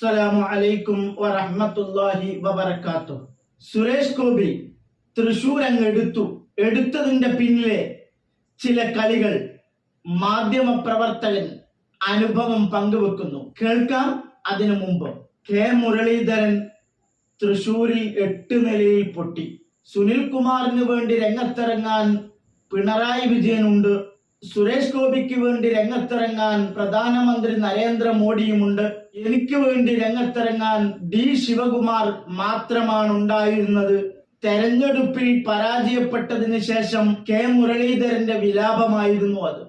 അസ്സലാമു അലൈക്കും വറഹ്മത്തുള്ളാഹി വബറകാത്തു. സുരേഷ് ഗോപി തൃശൂർ അങ്ങ് എടുത്തു. എടുത്തതിന്റെ പിന്നിലെ ചില കളികൾ മാധ്യമ പ്രവർത്തകൻ അനുഭവം പങ്കുവെക്കുന്നു. കേൾക്കാം അതിനു മുമ്പ്. കെ മുരളീധരൻ തൃശൂരിൽ എട്ട് നിലയിൽ പൊട്ടി. സുനിൽ കുമാറിന് വേണ്ടി രംഗത്തിറങ്ങാൻ പിണറായി വിജയനുണ്ട് സുരേഷ് ഗോപിക്ക് വേണ്ടി രംഗത്തിറങ്ങാൻ പ്രധാനമന്ത്രി നരേന്ദ്രമോദിയുമുണ്ട്. എനിക്ക് വേണ്ടി രംഗത്തിറങ്ങാൻ ഡി ശിവകുമാർ മാത്രമാണ് ഉണ്ടായിരുന്നത് തെരഞ്ഞെടുപ്പിൽ പരാജയപ്പെട്ടതിന് ശേഷം കെ മുരളീധരന്റെ വിലാപമായിരുന്നു അത്.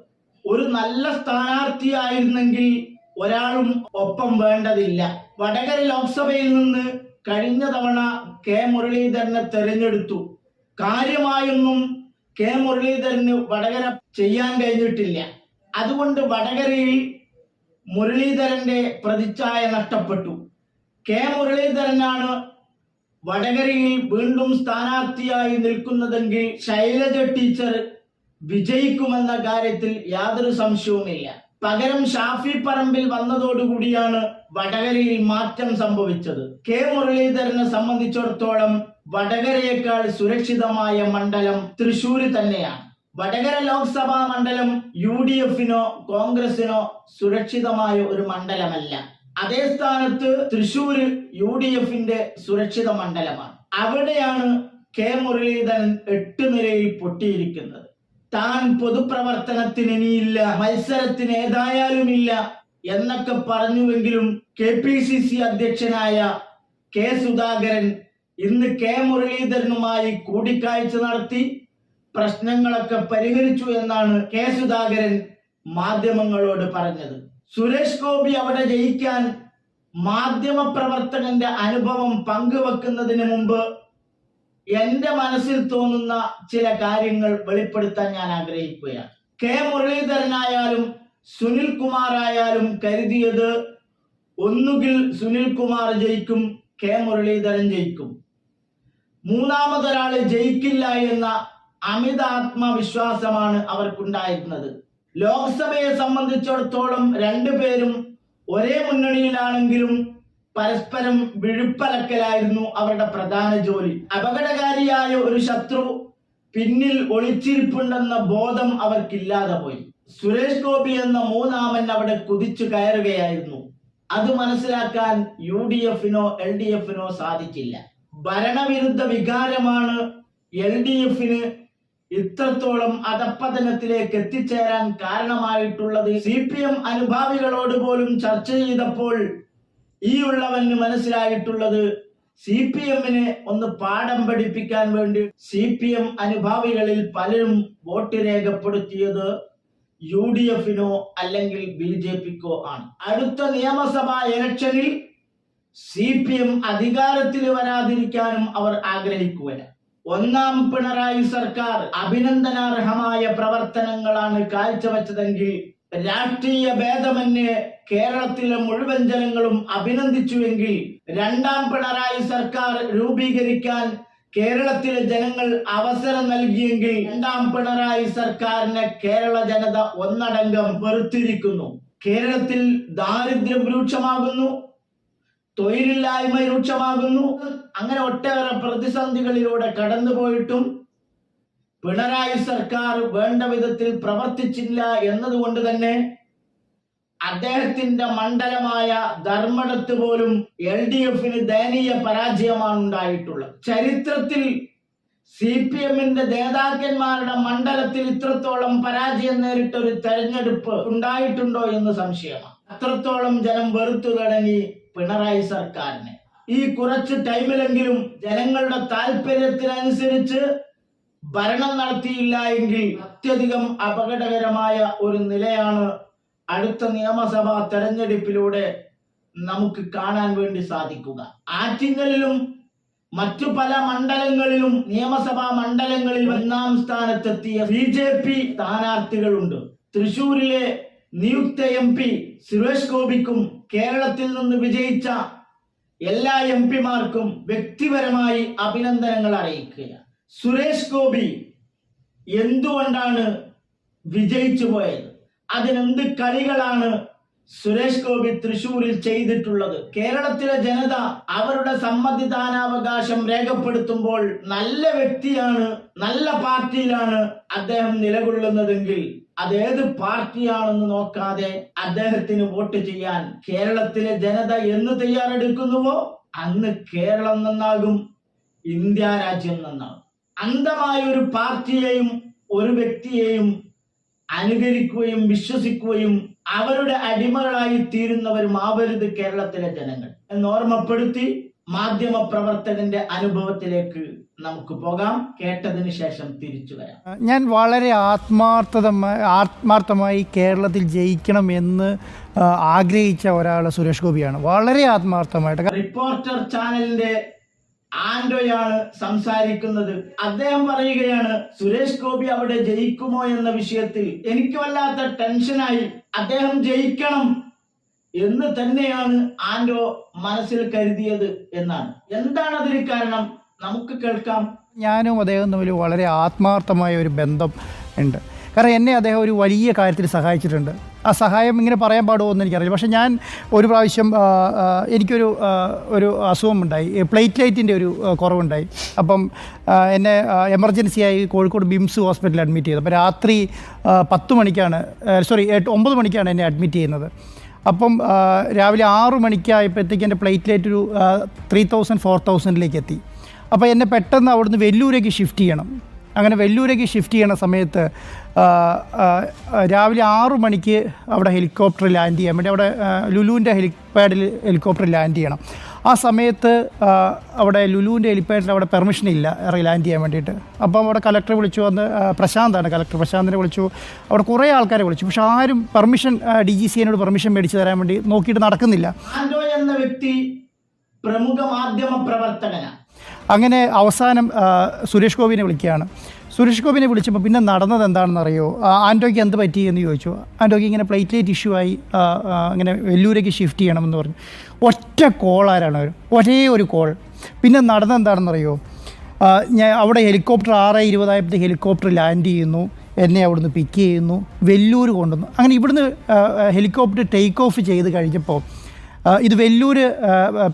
ഒരു നല്ല സ്ഥാനാർത്ഥിയായിരുന്നെങ്കിൽ ഒരാളും ഒപ്പം വേണ്ടതില്ല. വടകര ലോക്സഭയിൽ നിന്ന് കഴിഞ്ഞ തവണ കെ മുരളീധരനെ തെരഞ്ഞെടുത്തു. കാര്യമായൊന്നും കെ മുരളീധരന് വടകര ചെയ്യാൻ കഴിഞ്ഞിട്ടില്ല. അതുകൊണ്ട് വടകരയിൽ മുരളീധരന്റെ പ്രതിച്ഛായ നഷ്ടപ്പെട്ടു. കെ മുരളീധരനാണ് വടകരയിൽ വീണ്ടും സ്ഥാനാർത്ഥിയായി നിൽക്കുന്നതെങ്കിൽ ശൈലജ ടീച്ചർ വിജയിക്കുമെന്ന കാര്യത്തിൽ യാതൊരു സംശയവുമില്ല. പകരം ഷാഫി പറമ്പിൽ വന്നതോടുകൂടിയാണ് വടകരയിൽ മാറ്റം സംഭവിച്ചത്. കെ മുരളീധരനെ സംബന്ധിച്ചിടത്തോളം വടകരയേക്കാൾ സുരക്ഷിതമായ മണ്ഡലം തൃശൂർ തന്നെയാണ്. വടകര ലോക്സഭാ മണ്ഡലം യു ഡി എഫിനോ കോൺഗ്രസിനോ സുരക്ഷിതമായ ഒരു മണ്ഡലമല്ല. അതേ സ്ഥാനത്ത് തൃശൂർ യു ഡി എഫിന്റെ സുരക്ഷിത മണ്ഡലമാണ്. അവിടെയാണ് കെ മുരളീധരൻ എട്ട് നിലയിൽ പൊട്ടിയിരിക്കുന്നത്. താൻ പൊതുപ്രവർത്തനത്തിന് ഇനിയില്ല മത്സരത്തിന് ഏതായാലുമില്ല എന്നൊക്കെ പറഞ്ഞുവെങ്കിലും കെ പി സി സി അധ്യക്ഷനായ കെ സുധാകരൻ ഇന്ന് കെ മുരളീധരനുമായി കൂടിക്കാഴ്ച നടത്തി പ്രശ്നങ്ങളൊക്കെ പരിഹരിച്ചു എന്നാണ് കെ സുധാകരൻ മാധ്യമങ്ങളോട് പറഞ്ഞത്. സുരേഷ് ഗോപി അവിടെ ജയിക്കാൻ മാധ്യമ പ്രവർത്തകന്റെ അനുഭവം പങ്കുവെക്കുന്നതിന് മുമ്പ് എന്റെ മനസ്സിൽ തോന്നുന്ന ചില കാര്യങ്ങൾ വെളിപ്പെടുത്താൻ ഞാൻ ആഗ്രഹിക്കുകയാണ്. കെ മുരളീധരനായാലും സുനിൽ കുമാർ ആയാലും കരുതിയത് ഒന്നുകിൽ സുനിൽ കുമാർ ജയിക്കും കെ മുരളീധരൻ ജയിക്കും. മൂന്നാമതൊരാൾ ജയിക്കില്ല എന്ന അമിതാത്മവിശ്വാസമാണ് അവർക്കുണ്ടായിരുന്നത്. ലോക്സഭയെ സംബന്ധിച്ചിടത്തോളം രണ്ടുപേരും ഒരേ മുന്നണിയിലാണെങ്കിലും പരസ്പരം വിഴുപ്പലക്കലായിരുന്നു അവരുടെ പ്രധാന ജോലി. അപകടകാരിയായ ഒരു ശത്രു പിന്നിൽ ഒളിച്ചിരിപ്പുണ്ടെന്ന ബോധം അവർക്കില്ലാതെ പോയി. സുരേഷ് ഗോപി എന്ന മൂന്നാമൻ അവിടെ കുതിച്ചു കയറുകയായിരുന്നു. അത് മനസ്സിലാക്കാൻ യു ഡി എഫിനോ എൽ ഡി എഫിനോ സാധിച്ചില്ല. ഭരണവിരുദ്ധ വികാരമാണ് എൽ ഡി എഫിന് ഇത്രത്തോളം അധപ്പതനത്തിലേക്ക് എത്തിച്ചേരാൻ കാരണമായിട്ടുള്ളത്. സി പി എം അനുഭാവികളോട് പോലും ചർച്ച ചെയ്തപ്പോൾ ഈ ഉള്ളവന് മനസ്സിലായിട്ടുള്ളത് സി പി എമ്മിനെ ഒന്ന് പാഠം പഠിപ്പിക്കാൻ വേണ്ടി സി പി എം അനുഭാവികളിൽ പലരും വോട്ട് രേഖപ്പെടുത്തിയത് യു ഡി എഫിനോ അല്ലെങ്കിൽ ബി ജെ പിക്കോ ആണ്. അടുത്ത നിയമസഭാ ഇലക്ഷനിൽ സി പി എം അധികാരത്തിൽ വരാതിരിക്കാനും അവർ ആഗ്രഹിക്കുകയാണ്. ഒന്നാം പിണറായി സർക്കാർ അഭിനന്ദനാർഹമായ പ്രവർത്തനങ്ങളാണ് കാഴ്ചവെച്ചതെങ്കിൽ രാഷ്ട്രീയ ഭേദമന്യേ കേരളത്തിലെ മുഴുവൻ ജനങ്ങളും അഭിനന്ദിച്ചുവെങ്കിൽ രണ്ടാം പിണറായി സർക്കാർ രൂപീകരിക്കാൻ കേരളത്തിലെ ജനങ്ങൾ അവസരം നൽകിയെങ്കിൽ രണ്ടാം പിണറായി സർക്കാരിനെ കേരള ജനത ഒന്നടങ്കം വെറുത്തിരിക്കുന്നു. കേരളത്തിൽ ദാരിദ്ര്യം രൂക്ഷമാകുന്നു. തൊഴിലില്ലായ്മ രൂക്ഷമാകുന്നു. അങ്ങനെ ഒട്ടേറെ പ്രതിസന്ധികളിലൂടെ കടന്നുപോയിട്ടും പിണറായി സർക്കാർ വേണ്ട വിധത്തിൽ പ്രവർത്തിച്ചില്ല എന്നതുകൊണ്ട് തന്നെ അദ്ദേഹത്തിന്റെ മണ്ഡലമായ ധർമ്മടത്ത് പോലും എൽ ഡി എഫിന് ദയനീയ പരാജയമാണ് ഉണ്ടായിട്ടുള്ളത്. ചരിത്രത്തിൽ സി പി എമ്മിന്റെ നേതാക്കന്മാരുടെ മണ്ഡലത്തിൽ ഇത്രത്തോളം പരാജയം നേരിട്ട ഒരു തെരഞ്ഞെടുപ്പ് ഉണ്ടായിട്ടുണ്ടോ എന്ന് സംശയമാണ്. അത്രത്തോളം ജനം വെറുത്തു തുടങ്ങി പിണറായി സർക്കാരിനെ. ഈ കുറച്ച് ടൈമിലെങ്കിലും ജനങ്ങളുടെ താല്പര്യത്തിനനുസരിച്ച് ഭരണം നടത്തിയില്ല എങ്കിൽ അത്യധികം അപകടകരമായ ഒരു നിലയാണ് അടുത്ത നിയമസഭാ തെരഞ്ഞെടുപ്പിലൂടെ നമുക്ക് കാണാൻ വേണ്ടി സാധിക്കുക. ആറ്റിങ്ങലിലും മറ്റു പല മണ്ഡലങ്ങളിലും നിയമസഭാ മണ്ഡലങ്ങളിൽ ഒന്നാം സ്ഥാനത്തെത്തിയ ബി ജെ പി സ്ഥാനാർത്ഥികളുണ്ട്. തൃശൂരിലെ നിയുക്ത എം പി സുരേഷ് ഗോപിക്കും കേരളത്തിൽ നിന്ന് വിജയിച്ച എല്ലാ എം പിമാർക്കും വ്യക്തിപരമായി അഭിനന്ദനങ്ങൾ അറിയിക്കുക സുരേഷ് ഗോപി എന്തുകൊണ്ടാണ് വിജയിച്ചു പോയത്? അതിനെന്ത് കളികളാണ് സുരേഷ് ഗോപി തൃശൂരിൽ ചെയ്തിട്ടുള്ളത്. കേരളത്തിലെ ജനത അവരുടെ സമ്മതിദാനാവകാശം രേഖപ്പെടുത്തുമ്പോൾ നല്ല വ്യക്തിയാണ് നല്ല പാർട്ടിയിലാണ് അദ്ദേഹം നിലകൊള്ളുന്നതെങ്കിൽ അതേത് പാർട്ടിയാണെന്ന് നോക്കാതെ അദ്ദേഹത്തിന് വോട്ട് ചെയ്യാൻ കേരളത്തിലെ ജനത എന്ന് തയ്യാറെടുക്കുന്നുവോ? അന്ന് കേരളം നന്നാകും ഇന്ത്യ രാജ്യം നന്നാകും. അന്ധമായ ഒരു പാർട്ടിയെയും ഒരു വ്യക്തിയെയും അനുകരിക്കുകയും വിശ്വസിക്കുകയും അവരുടെ അടിമകളായി തീരുന്നവരും ആവരുത് കേരളത്തിലെ ജനങ്ങൾ. എന്ന് ഓർമ്മപ്പെടുത്തി മാധ്യമ പ്രവർത്തകന്റെ അനുഭവത്തിലേക്ക് നമുക്ക് പോകാം. കേട്ടതിന് ശേഷം തിരിച്ചു വരാം. ഞാൻ വളരെ ആത്മാർത്ഥതമായി ആത്മാർത്ഥമായി കേരളത്തിൽ ജയിക്കണം എന്ന് ആഗ്രഹിച്ച ഒരാൾ സുരേഷ് ഗോപിയാണ്. വളരെ ആത്മാർത്ഥമായിട്ട്. റിപ്പോർട്ടർ ചാനലിന്റെ ആൻഡോയാണ് സംസാരിക്കുന്നത്. അദ്ദേഹം പറയുകയാണ് സുരേഷ് ഗോപി അവിടെ ജയിക്കുമോ എന്ന വിഷയത്തിൽ എനിക്ക് വല്ലാത്ത ടെൻഷനായി അദ്ദേഹം ജയിക്കണം എന്ന് തന്നെയാണ് ആൻഡോ മനസ്സിൽ കരുതിയത് എന്നാണ്. എന്താണ് അതിന് കാരണം? നമുക്ക് കേൾക്കാം. ഞാനും അദ്ദേഹം തമ്മിൽ വളരെ ആത്മാർത്ഥമായ ഒരു ബന്ധം ഉണ്ട്. കാരണം എന്നെ അദ്ദേഹം ഒരു വലിയ കാര്യത്തിൽ സഹായിച്ചിട്ടുണ്ട്. ആ സഹായം ഇങ്ങനെ പറയാൻ പാടുമോ എന്ന് എനിക്കറിയില്ല. പക്ഷേ ഞാൻ ഒരു പ്രാവശ്യം എനിക്കൊരു ഒരു അസുഖമുണ്ടായി. പ്ലേറ്റ്ലൈറ്റിന്റെ ഒരു കുറവുണ്ടായി. അപ്പം എന്നെ എമർജൻസിയായി കോഴിക്കോട് ബിംസ് ഹോസ്പിറ്റലിൽ അഡ്മിറ്റ് ചെയ്തു. അപ്പോൾ രാത്രി പത്ത് മണിക്കാണ് സോറി ഒമ്പത് മണിക്കാണ് എന്നെ അഡ്മിറ്റ് ചെയ്യുന്നത്. അപ്പം രാവിലെ ആറു മണിക്കായപ്പോഴത്തേക്ക് എന്റെ പ്ലേറ്റ്ലൈറ്റ് ഒരു ത്രീ തൗസൻഡ് ഫോർ തൗസൻഡിലേക്ക് എത്തി. അപ്പോൾ എന്നെ പെട്ടെന്ന് അവിടുന്ന് വെല്ലൂരേക്ക് ഷിഫ്റ്റ് ചെയ്യണം. അങ്ങനെ വെല്ലൂരേക്ക് ഷിഫ്റ്റ് ചെയ്യണ സമയത്ത് രാവിലെ ആറു മണിക്ക് അവിടെ ഹെലികോപ്റ്റർ ലാൻഡ് ചെയ്യാൻ വേണ്ടി അവിടെ ലുലുവിന്റെ ഹെലിപാഡിൽ ഹെലികോപ്റ്റർ ലാൻഡ് ചെയ്യണം. ആ സമയത്ത് അവിടെ ലുലുവിന്റെ ഹെലിപാഡിൽ അവിടെ പെർമിഷൻ ഇല്ല. ഇറങ്ങി ലാൻഡ് ചെയ്യാൻ വേണ്ടിയിട്ട്. അപ്പം അവിടെ കലക്ടറെ വിളിച്ചു വന്ന് പ്രശാന്താണ് കലക്ടർ. പ്രശാന്തിനെ വിളിച്ചു. അവിടെ കുറേ ആൾക്കാരെ വിളിച്ചു. പക്ഷേ ആരും പെർമിഷൻ ഡി ജി സി എന്നോട് പെർമിഷൻ മേടിച്ച് തരാൻ വേണ്ടി നോക്കിയിട്ട് നടക്കുന്നില്ല. എന്ന വ്യക്തി പ്രമുഖ മാധ്യമ പ്രവർത്തകനാണ് അങ്ങനെ അവസാനം സുരേഷ് ഗോപിനെ വിളിക്കുകയാണ്. സുരേഷ് ഗോപിനെ വിളിച്ചപ്പോൾ പിന്നെ നടന്നത് എന്താണെന്ന് അറിയോ ആന്റോയ്ക്ക് എന്ത് പറ്റി എന്ന് ചോദിച്ചു. ആന്റോയ്ക്ക് ഇങ്ങനെ പ്ലേറ്റ്ലേറ്റ് ഇഷ്യൂ ആയി അങ്ങനെ വെല്ലൂരേക്ക് ഷിഫ്റ്റ് ചെയ്യണമെന്ന് പറഞ്ഞു. ഒറ്റ കോൾ ആരാണ് അവർ ഒരേ ഒരു കോൾ പിന്നെ നടന്നത് എന്താണെന്നറിയോ? ഞാൻ അവിടെ ഹെലികോപ്റ്റർ ആറ് ഇരുപതായപ്പോഴത്തെ ഹെലികോപ്റ്റർ ലാൻഡ് ചെയ്യുന്നു. എന്നെ അവിടുന്ന് പിക്ക് ചെയ്യുന്നു. വെല്ലൂർ കൊണ്ടുവന്നു. അങ്ങനെ ഇവിടുന്ന് ഹെലികോപ്റ്റർ ടേക്ക് ഓഫ് ചെയ്ത് കഴിഞ്ഞപ്പോൾ ഇത് വെല്ലൂർ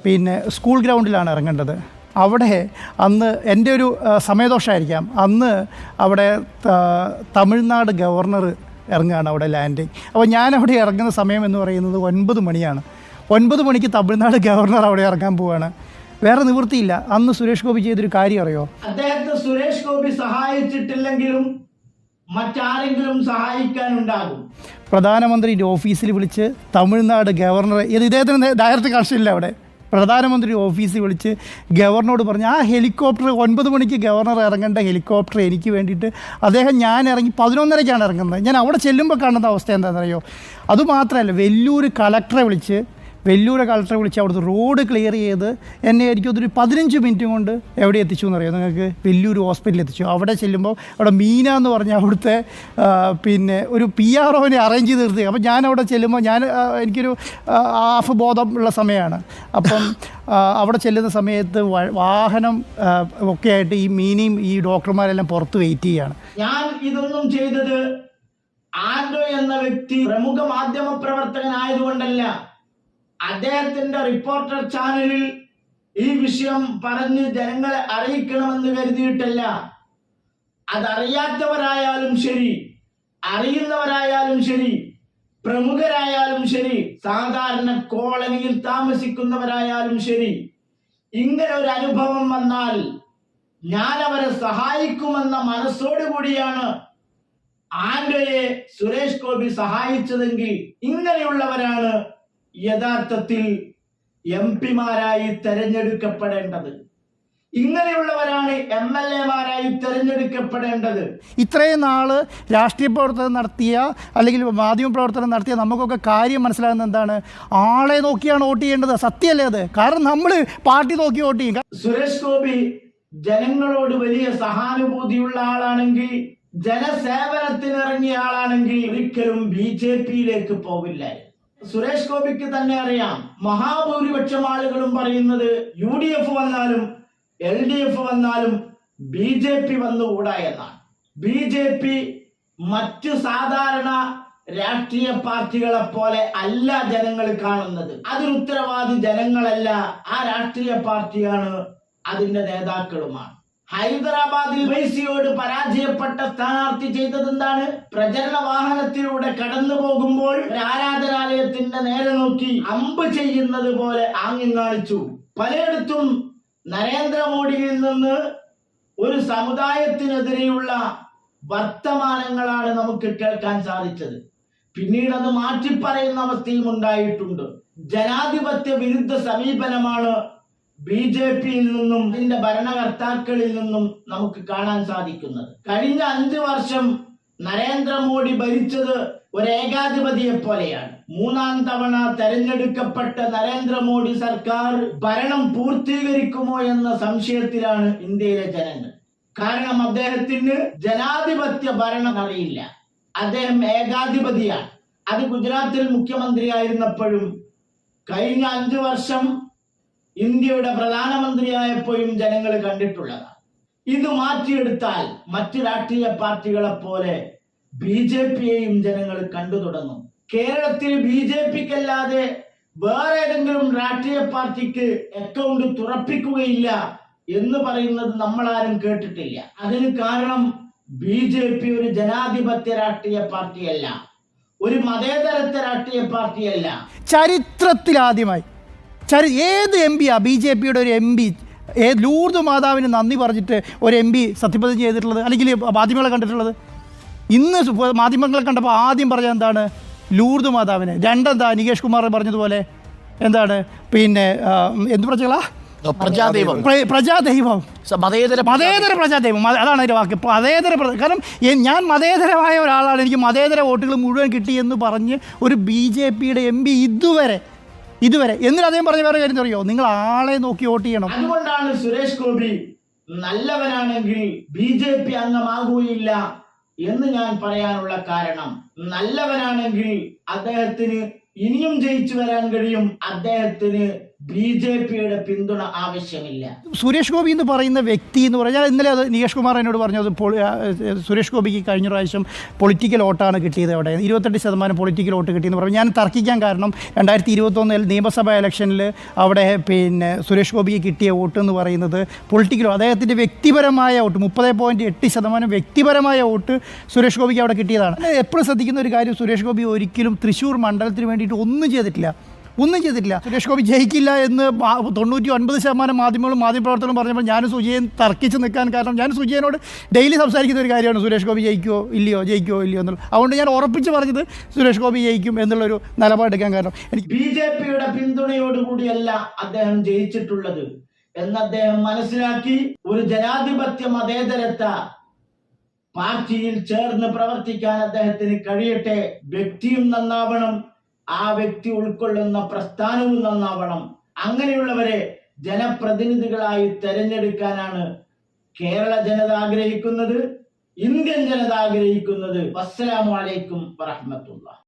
പിന്നെ സ്കൂൾ ഗ്രൗണ്ടിലാണ് ഇറങ്ങേണ്ടത്. അവിടെ അന്ന് എന്റെ ഒരു സമയദോഷമായിരിക്കാം. അന്ന് അവിടെ തമിഴ്നാട് ഗവർണർ ഇറങ്ങുകയാണ് അവിടെ ലാൻഡിങ്. അപ്പോൾ ഞാൻ അവിടെ ഇറങ്ങുന്ന സമയം എന്ന് പറയുന്നത് ഒൻപത് മണിയാണ്. ഒൻപത് മണിക്ക് തമിഴ്നാട് ഗവർണർ അവിടെ ഇറങ്ങാൻ പോവുകയാണ് വേറെ നിവൃത്തിയില്ല. അന്ന് സുരേഷ് ഗോപി ചെയ്തൊരു കാര്യം അറിയോ? അദ്ദേഹത്തെ സുരേഷ് ഗോപി സഹായിച്ചിട്ടില്ലെങ്കിലും മറ്റാരെങ്കിലും സഹായിക്കാനുണ്ടാകും. പ്രധാനമന്ത്രിയുടെ ഓഫീസിൽ വിളിച്ച് തമിഴ്നാട് ഗവർണറെ ഇത് ഇദ്ദേഹത്തിന് ഡയറക്റ്റ് കണക്ഷനില്ല അവിടെ. പ്രധാനമന്ത്രി ഓഫീസിൽ വിളിച്ച് ഗവർണറോട് പറഞ്ഞു ആ ഹെലികോപ്റ്റർ ഒൻപത് മണിക്ക് ഗവർണർ ഇറങ്ങേണ്ട ഹെലികോപ്റ്റർ എനിക്ക് വേണ്ടിയിട്ട് അദ്ദേഹം ഞാൻ ഇറങ്ങി പതിനൊന്നരയ്ക്കാണ് ഇറങ്ങുന്നത്. ഞാൻ അവിടെ ചെല്ലുമ്പോൾ കാണുന്ന അവസ്ഥ എന്താണെന്നറിയോ? അതുമാത്രമല്ല വെല്ലൂർ കളക്ടറെ വിളിച്ച് വെല്ലൂർ കളക്ടറെ വിളിച്ച് അവിടുത്തെ റോഡ് ക്ലിയർ ചെയ്ത് എന്നെ ആയിരിക്കും അതൊരു പതിനഞ്ച് മിനിറ്റ് കൊണ്ട് എവിടെ എത്തിച്ചു എന്നറിയാം? നിങ്ങൾക്ക് വെല്ലൂർ ഹോസ്പിറ്റലിൽ എത്തിച്ചു. അവിടെ ചെല്ലുമ്പോൾ അവിടെ മീന എന്ന് പറഞ്ഞ അവിടുത്തെ പിന്നെ ഒരു പി ആർ ഒനെ അറേഞ്ച് ചെയ്ത് നിർത്തി. അപ്പം ഞാൻ അവിടെ ചെല്ലുമ്പോൾ ഞാൻ എനിക്കൊരു ഹാഫ് ബോധം ഉള്ള സമയമാണ് അപ്പം അവിടെ ചെല്ലുന്ന സമയത്ത് വാഹനം ഒക്കെ ആയിട്ട് ഈ മീനയും ഈ ഡോക്ടർമാരെല്ലാം പുറത്ത് വെയിറ്റ് ചെയ്യുകയാണ് ഞാൻ ഇതൊന്നും ചെയ്തത് ആൻഡോ എന്ന വ്യക്തി പ്രമുഖ മാധ്യമ പ്രവർത്തകനായതുകൊണ്ടല്ല. അദ്ദേഹത്തിന്റെ റിപ്പോർട്ടർ ചാനലിൽ ഈ വിഷയം പറഞ്ഞ് ജനങ്ങളെ അറിയിക്കണമെന്ന് കരുതിയിട്ടല്ല. അതറിയാത്തവരായാലും ശരി അറിയുന്നവരായാലും ശരി പ്രമുഖരായാലും ശരി സാധാരണ കോളനിയിൽ താമസിക്കുന്നവരായാലും ശരി ഇങ്ങനെ ഒരു അനുഭവം വന്നാൽ ഞാൻ അവരെ സഹായിക്കുമെന്ന മനസ്സോടുകൂടിയാണ് ആന്റയെ സുരേഷ് ഗോപി സഹായിച്ചതെങ്കിൽ ഇങ്ങനെയുള്ളവരാണ് യഥാർത്ഥത്തിൽ എം പിമാരായി തെരഞ്ഞെടുക്കപ്പെടേണ്ടത്. ഇങ്ങനെയുള്ളവരാണ് എം എൽ എമാരായി തെരഞ്ഞെടുക്കപ്പെടേണ്ടത്. ഇത്രയും നാൾ രാഷ്ട്രീയ പ്രവർത്തനം നടത്തിയ അല്ലെങ്കിൽ മാധ്യമ പ്രവർത്തനം നടത്തിയ നമുക്കൊക്കെ കാര്യം മനസ്സിലാകുന്ന എന്താണ്? ആളെ നോക്കിയാണ് വോട്ട് ചെയ്യേണ്ടത്. സത്യമല്ലേ അത്? കാരണം നമ്മൾ പാർട്ടി നോക്കി വോട്ട് ചെയ്യും. സുരേഷ് ഗോപി ജനങ്ങളോട് വലിയ സഹാനുഭൂതിയുള്ള ആളാണെങ്കിൽ ജനസേവനത്തിനിറങ്ങിയ ആളാണെങ്കിൽ ഒരിക്കലും ബി ജെ പിയിലേക്ക് പോവില്ലായിരുന്നു സുരേഷ് ഗോപിക്ക് തന്നെ അറിയാം. മഹാഭൂരിപക്ഷം ആളുകളും പറയുന്നത് യു ഡി എഫ് വന്നാലും എൽ ഡി എഫ് വന്നാലും ബി ജെ പി വന്നുകൂടാ എന്നാണ്. ബി ജെ പി മറ്റു സാധാരണ രാഷ്ട്രീയ പാർട്ടികളെ പോലെ അല്ല ജനങ്ങൾ കാണുന്നത്. അതിന് ഉത്തരവാദി ജനങ്ങളല്ല ആ രാഷ്ട്രീയ പാർട്ടിയാണ് അതിന്റെ നേതാക്കളുമാണ്. ഹൈദരാബാദിൽ വൈസിയോട് പരാജയപ്പെട്ട സ്ഥാനാർത്ഥി ചെയ്തത് എന്താണ്? പ്രചരണ വാഹനത്തിലൂടെ കടന്നു പോകുമ്പോൾ ആരാധനാലയത്തിന്റെ നേരെ നോക്കി അമ്പ് ചെയ്യുന്നത് പോലെ ആംഗ്യം കാണിച്ചു. പലയിടത്തും നരേന്ദ്രമോദിയിൽ നിന്ന് ഒരു സമുദായത്തിനെതിരെയുള്ള വർത്തമാനങ്ങളാണ് നമുക്ക് കേൾക്കാൻ സാധിച്ചത്. പിന്നീട് അത് മാറ്റിപ്പറയുന്ന അവസ്ഥയും ഉണ്ടായിട്ടുണ്ട്. ജനാധിപത്യ വിരുദ്ധ സമീപനമാണ് ബി ജെ പിയിൽ നിന്നും ഇതിന്റെ ഭരണകർത്താക്കളിൽ നിന്നും നമുക്ക് കാണാൻ സാധിക്കുന്നത്. കഴിഞ്ഞ അഞ്ചു വർഷം നരേന്ദ്രമോദി ഭരിച്ചത് ഒരു ഏകാധിപതിയെ പോലെയാണ്. മൂന്നാം തവണ തെരഞ്ഞെടുക്കപ്പെട്ട നരേന്ദ്രമോദി സർക്കാർ ഭരണം പൂർത്തീകരിക്കുമോ എന്ന സംശയത്തിലാണ് ഇന്ത്യയിലെ ജനങ്ങൾ. കാരണം അദ്ദേഹത്തിന് ജനാധിപത്യ ഭരണം അറിയില്ല. അദ്ദേഹം ഏകാധിപതിയാണ്. അത് ഗുജറാത്തിൽ മുഖ്യമന്ത്രിയായിരുന്നപ്പോഴും കഴിഞ്ഞ അഞ്ചു വർഷം ഇന്ത്യയുടെ പ്രധാനമന്ത്രിയായപ്പോഴും ജനങ്ങൾ കണ്ടിട്ടുള്ളതാണ്. ഇത് മാറ്റിയെടുത്താൽ മറ്റു രാഷ്ട്രീയ പാർട്ടികളെ പോലെ ബി ജെ പിയെയും ജനങ്ങൾ കണ്ടു തുടങ്ങും. കേരളത്തിൽ ബി ജെ പിക്കല്ലാതെ വേറെ ഏതെങ്കിലും രാഷ്ട്രീയ പാർട്ടിക്ക് അക്കൗണ്ട് തുറപ്പിക്കുകയില്ല എന്ന് പറയുന്നത് നമ്മൾ ആരും കേട്ടിട്ടില്ല. അതിന് കാരണം ബി ജെ പി ഒരു ജനാധിപത്യ രാഷ്ട്രീയ പാർട്ടിയല്ല. ഒരു മതേതരത്തെ രാഷ്ട്രീയ പാർട്ടിയല്ല. ചരിത്രത്തിലാദ്യമായി ചരി ഏത് എം പിയാ ബി ജെ പിയുടെ ഒരു എം പി ഏത് ലൂർദ് മാതാവിന് നന്ദി പറഞ്ഞിട്ട് ഒരു എം പി സത്യപ്രതിജ്ഞ ചെയ്തിട്ടുള്ളത് അല്ലെങ്കിൽ മാധ്യമങ്ങളെ കണ്ടിട്ടുള്ളത്? ഇന്ന് മാധ്യമങ്ങളെ കണ്ടപ്പോൾ ആദ്യം പറഞ്ഞത് എന്താണ്? ലൂർദ് മാതാവിന്. രണ്ടെന്താ? നികേഷ് കുമാർ പറഞ്ഞതുപോലെ എന്താണ്? പിന്നെ എന്ത് പ്രജകളാ? പ്രജാദൈവം. പ്രജാദൈവം. മതേതര മതേതര പ്രജാദൈവം. അതാണ് അതിന്റെ വാക്ക്. മതേതര കാരണം ഞാൻ മതേതരമായ ഒരാളാണ്. എനിക്ക് മതേതര വോട്ടുകൾ മുഴുവൻ കിട്ടിയെന്ന് പറഞ്ഞ് ഒരു ബി ജെ പിയുടെ എം പി ഇതുവരെ ഇതുവരെ. എന്നിട്ട് അദ്ദേഹം പറഞ്ഞ വേറെ കാര്യം അറിയോ നിങ്ങൾ ആളെ നോക്കി വോട്ട് ചെയ്യണം. അതുകൊണ്ടാണ് സുരേഷ് ഗോപി നല്ലവനാണെങ്കിൽ ബി ജെ പി അംഗമാകുകയില്ല എന്ന് ഞാൻ പറയാനുള്ള കാരണം. നല്ലവനാണെങ്കിൽ അദ്ദേഹത്തിന് ഇനിയും ജയിച്ചു വരാൻ കഴിയും. അദ്ദേഹത്തിന് ബി ജെ പിയുടെ പിന്തുണ ആവശ്യമില്ല. സുരേഷ് ഗോപി എന്ന് പറയുന്ന വ്യക്തി എന്ന് പറഞ്ഞാൽ ഇന്നലെ അത് നികേഷ് കുമാർ എന്നോട് പറഞ്ഞത് സുരേഷ് ഗോപിക്ക് കഴിഞ്ഞ പ്രാവശ്യം പൊളിറ്റിക്കൽ വോട്ടാണ് കിട്ടിയത് അവിടെ. ഇരുപത്തെട്ട് ശതമാനം പൊളിറ്റിക്കൽ വോട്ട് കിട്ടിയെന്ന് പറഞ്ഞു. ഞാൻ തർക്കിക്കാൻ കാരണം രണ്ടായിരത്തി ഇരുപത്തൊന്നിൽ നിയമസഭാ ഇലക്ഷനിൽ അവിടെ പിന്നെ സുരേഷ് ഗോപിക്ക് കിട്ടിയ വോട്ട് എന്ന് പറയുന്നത് പൊളിറ്റിക്കൽ അദ്ദേഹത്തിന്റെ വ്യക്തിപരമായ വോട്ട് മുപ്പത് പോയിന്റ് എട്ട് ശതമാനം വ്യക്തിപരമായ വോട്ട് സുരേഷ് ഗോപിക്ക് അവിടെ കിട്ടിയതാണ്. എപ്പോഴും ശ്രദ്ധിക്കുന്ന ഒരു കാര്യം സുരേഷ് ഗോപി ഒരിക്കലും തൃശ്ശൂർ മണ്ഡലത്തിന് വേണ്ടിയിട്ട് ഒന്നും ചെയ്തിട്ടില്ല. ഒന്നും ചെയ്തിട്ടില്ല. സുരേഷ് ഗോപി ജയിക്കില്ല എന്ന് തൊണ്ണൂറ്റി ഒൻപത് ശതമാനം മാധ്യമങ്ങളും മാധ്യമപ്രവർത്തകരും പറഞ്ഞപ്പോൾ ഞാൻ സുജയൻ തർക്കിച്ച് നിൽക്കാൻ കാരണം ഞാൻ സുജയനോട് ഡെയിലി സംസാരിക്കുന്ന ഒരു കാര്യമാണ് സുരേഷ് ഗോപി ജയിക്കുമോ ഇല്ലയോ ജയിക്കുമോ ഇല്ലയോ എന്നുള്ളത്. അതുകൊണ്ട് ഞാൻ ഉറപ്പിച്ച് പറഞ്ഞത് സുരേഷ് ഗോപി ജയിക്കും എന്നുള്ളൊരു നിലപാടെടുക്കാൻ കാരണം എനിക്ക് ബി ജെ പിയുടെ പിന്തുണയോടുകൂടിയല്ല അദ്ദേഹം ജയിച്ചിട്ടുള്ളത് എന്ന് അദ്ദേഹം മനസ്സിലാക്കി ഒരു ജനാധിപത്യ മതേതരത്ത പാർട്ടിയിൽ ചേർന്ന് പ്രവർത്തിക്കാൻ അദ്ദേഹത്തിന് കഴിയട്ടെ. വ്യക്തിയും നന്നാവണം. ആ വ്യക്തി ഉൾക്കൊള്ളുന്ന പ്രസ്ഥാനവും നന്നാവണം. അങ്ങനെയുള്ളവരെ ജനപ്രതിനിധികളായി തെരഞ്ഞെടുക്കാനാണ് കേരള ജനത ആഗ്രഹിക്കുന്നത് ഇന്ത്യൻ ജനത ആഗ്രഹിക്കുന്നത്. വസ്സലാമു അലൈക്കും വറഹ്മത്തുള്ളാഹി.